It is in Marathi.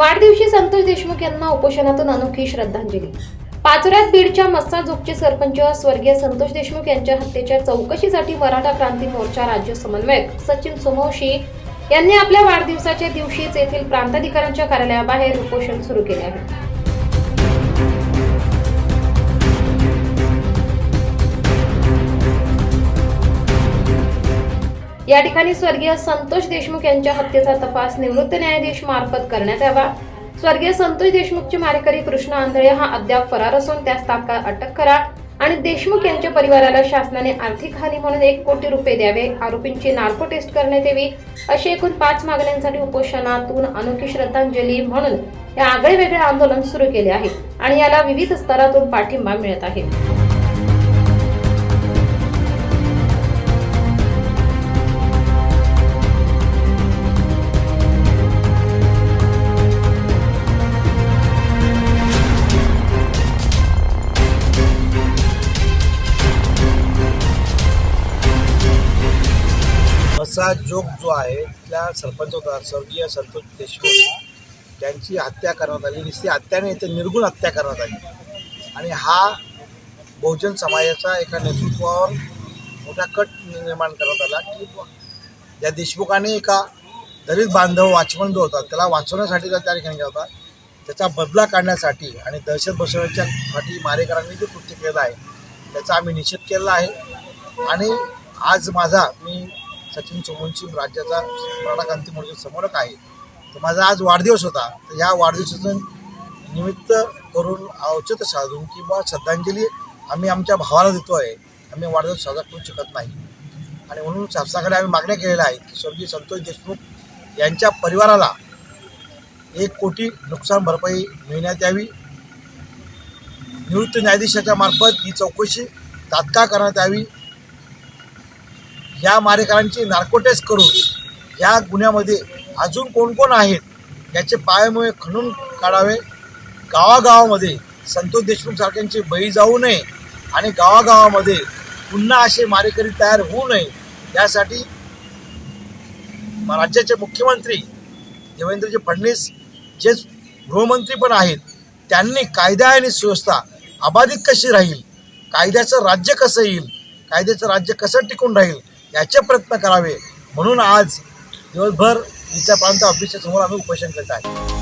वाढदिवशी संतोष देशमुख यांना उपोषणातून अनोखी श्रद्धांजली. पाचोऱ्यात बीडच्या मस्साजोगचे सरपंच स्वर्गीय संतोष देशमुख यांच्या हत्येच्या चौकशीसाठी मराठा क्रांती मोर्चा राज्य समन्वयक सचिन सोमवशी यांनी आपल्या वाढदिवसाच्या दिवशीच येथील प्रांताधिकाऱ्यांच्या कार्यालयाबाहेर उपोषण सुरू केले आहे. या ठिकाणी स्वर्गीय संतोष देशमुख यांच्या हत्येचा तपास निवृत्त न्यायाधीश मार्फत करण्यात यावा. स्वर्गीय संतोष देशमुखचे मारेकरी कृष्ण आंधळे हा अद्याप फरार असून त्यास तात्काळ अटक करा आणि देशमुख यांच्या परिवाराला शासनाने आर्थिक हानी म्हणून एक कोटी रुपये द्यावे. आरोपींची नार्को टेस्ट करण्यात यावी. अशी एकूण पाच मागण्यांसाठी उपोषणातून अनोखी श्रद्धांजली म्हणून हे आगळे वेगळे आंदोलन सुरू केले आहे आणि याला विविध स्तरातून पाठिंबा मिळत आहे. असा जोग जो आहे त्या सरपंच होता स्वर्गीय संतोष देशमुख. त्यांची हत्या करण्यात आली. नुसती हत्या नाही तर निर्गुण हत्या करण्यात आली. आणि हा बहुजन समाजाचा एका नेतृत्वावर मोठा कट निर्माण करण्यात आला. की या देशमुखाने एका दलित बांधव वाचमन जो होता त्याला वाचवण्यासाठी जो त्या ठिकाणी होता. त्याचा बदला काढण्यासाठी आणि दहशत बसवण्याच्यासाठी मारेकरांनी जे कृत्य केलं आहे त्याचा आम्ही निषेध केलेला आहे. आणि आज माझा मी सचिन सोमवंशी राज्याचा मराठा क्रांती मोर्चा समोरक आहे. तर माझा आज वाढदिवस होता. तर ह्या वाढदिवसाचं निमित्त करून औचित्य साधून किंवा श्रद्धांजली आम्ही आमच्या भावाला देतो आहे आम्ही वाढदिवस साजरा करू शकत नाही. आणि म्हणून शासनाकडे आम्ही मागण्या केलेल्या आहेत की स्वर्गीय संतोष देशमुख यांच्या परिवाराला एक कोटी नुकसान भरपाई मिळण्यात यावी. निवृत्त न्यायाधीशाच्या मार्फत ही चौकशी तात्काळ करण्यात यावी. या मारेकरांची नार्कोटेस्ट करून या गुन्ह्यामध्ये अजून कोण कोण आहेत याचे पायामुळे खणून काढावे. गावागावामध्ये संतोष देशमुख सारख्यांची बळी जाऊ नये आणि गावागावामध्ये पुन्हा असे मारेकरी तयार होऊ नये यासाठी राज्याचे मुख्यमंत्री देवेंद्रजी फडणवीस जे गृहमंत्री पण आहेत त्यांनी कायदा आणि सुव्यवस्था अबाधित कशी राहील कायद्याचं राज्य कसं येईल कायद्याचं राज्य कसं टिकून राहील याचे प्रयत्न करावे. म्हणून आज दिवसभर इथल्या प्रांत ऑफिसच्या समोर आम्ही उपोषण करत आहे.